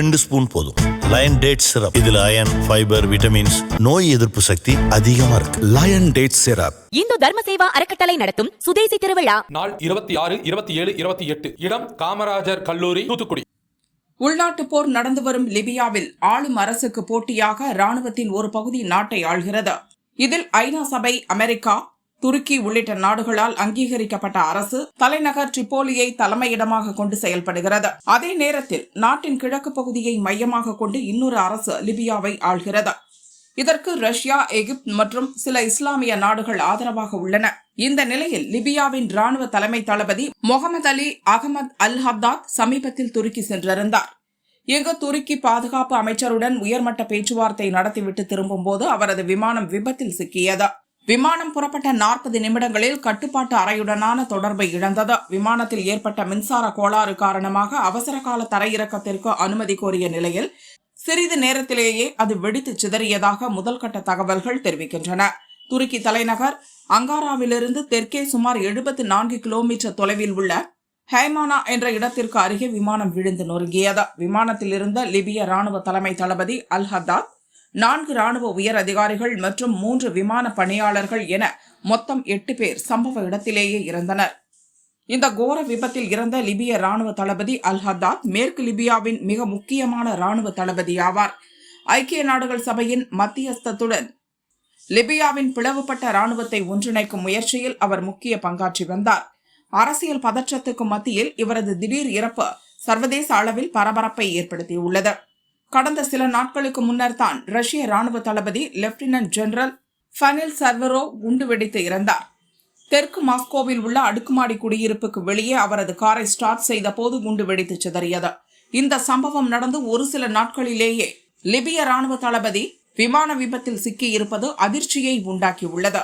ரெண்டு ஸ்பூன் போதும். Lion date syrup இதுல அயன் ஃபைபர் விட்டமின்ஸ் நோய் எதிர்ப்பு சக்தி அதிகமா இருக்கு. லயன் டேட் சிரப் இந்து தர்ம சேவா அறக்கட்டளை நடத்தும் சுதேசி திருவிழா. நாள் இருபத்தி ஆறு இருபத்தி ஏழு இருபத்தி எட்டு. இடம் காமராஜர் கல்லூரி தூத்துக்குடி. உள்நாட்டுப் போர் நடந்து வரும் லிபியாவில் ஆளும் அரசுக்கு போட்டியாக ராணுவத்தின் ஒரு பகுதி நாட்டை ஆள்கிறது. இதில் ஐநா சபை அமெரிக்கா துருக்கி உள்ளிட்ட நாடுகளால் அங்கீகரிக்கப்பட்ட அரசு தலைநகர் ட்ரிப்போலியை தலைமையிடமாக கொண்டு செயல்படுகிறது. அதே நேரத்தில் நாட்டின் கிழக்கு பகுதியை மையமாக கொண்டு இன்னொரு அரசு லிபியாவை ஆள்கிறது. இதற்கு ரஷ்யா எகிப்து மற்றும் சில இஸ்லாமிய நாடுகள் ஆதரவாக உள்ளன. இந்த நிலையில் லிபியாவின் ராணுவ தலைமை தளபதி முகமது அலி அகமது அல் ஹப்தாத் சமீபத்தில் துருக்கி சென்றிருந்தார். இங்கு துருக்கி பாதுகாப்பு அமைச்சருடன் உயர்மட்ட பேச்சுவார்த்தை நடத்திவிட்டு திரும்பும்போது அவரது விமானம் விபத்தில் சிக்கியது. விமானம் புறப்பட்ட நாற்பது நிமிடங்களில் கட்டுப்பாட்டு அறையுடனான தொடர்பை இழந்தது. விமானத்தில் ஏற்பட்ட மின்சார கோளாறு காரணமாக அவசர கால தரையிறக்கத்திற்கு அனுமதி கோரிய நிலையில் சிறிது நேரத்திலேயே அது வெடித்து சிதறியதாக முதல்கட்ட தகவல்கள் தெரிவிக்கின்றன. துருக்கி தலைநகர் அங்காராவிலிருந்து தெற்கே சுமார் எழுபத்து நான்கு கிலோமீட்டர் தொலைவில் உள்ள ஹைமானா என்ற இடத்திற்கு அருகே விமானம் விழுந்து நொறுங்கியது. விமானத்தில் இருந்த லிபிய ராணுவ தலைமை தளபதி அல் ஹத்தாத் நான்கு ராணுவ உயர் அதிகாரிகள் மற்றும் மூன்று விமான பணியாளர்கள் என மொத்தம் எட்டு பேர் சம்பவ இடத்திலேயே இறந்தனர். இந்த கோர விபத்தில் இறந்த லிபிய ராணுவ தளபதி அல் ஹத்தாத் மேற்கு லிபியாவின் மிக முக்கியமான ராணுவ தளபதி ஆவார். ஐக்கிய நாடுகள் சபையின் மத்தியஸ்தத்துடன் லிபியாவின் பிளவுபட்ட ராணுவத்தை ஒன்றிணைக்கும் முயற்சியில் அவர் முக்கிய பங்காற்றி வந்தார். அரசியல் பதற்றத்துக்கு மத்தியில் இவரது திடீர் இறப்பு சர்வதேச அளவில் பரபரப்பை ஏற்படுத்தியுள்ளது. கடந்த சில நாட்களுக்கு முன்னர் தான் ரஷ்ய ராணுவ தளபதி லெப்டினன்ட் ஜெனரல் ஃபனில் சர்வரோ குண்டு வெடித்து இறந்தார். தெற்கு மாஸ்கோவில் உள்ள அடுக்குமாடி குடியிருப்புக்கு வெளியே அவரது காரை ஸ்டார்ட் செய்த போது குண்டு வெடித்து சிதறியது. இந்த சம்பவம் நடந்து ஒரு சில நாட்களிலேயே லிபிய ராணுவ தளபதி விமான விபத்தில் சிக்கியிருப்பது அதிர்ச்சியை உண்டாக்கியுள்ளது.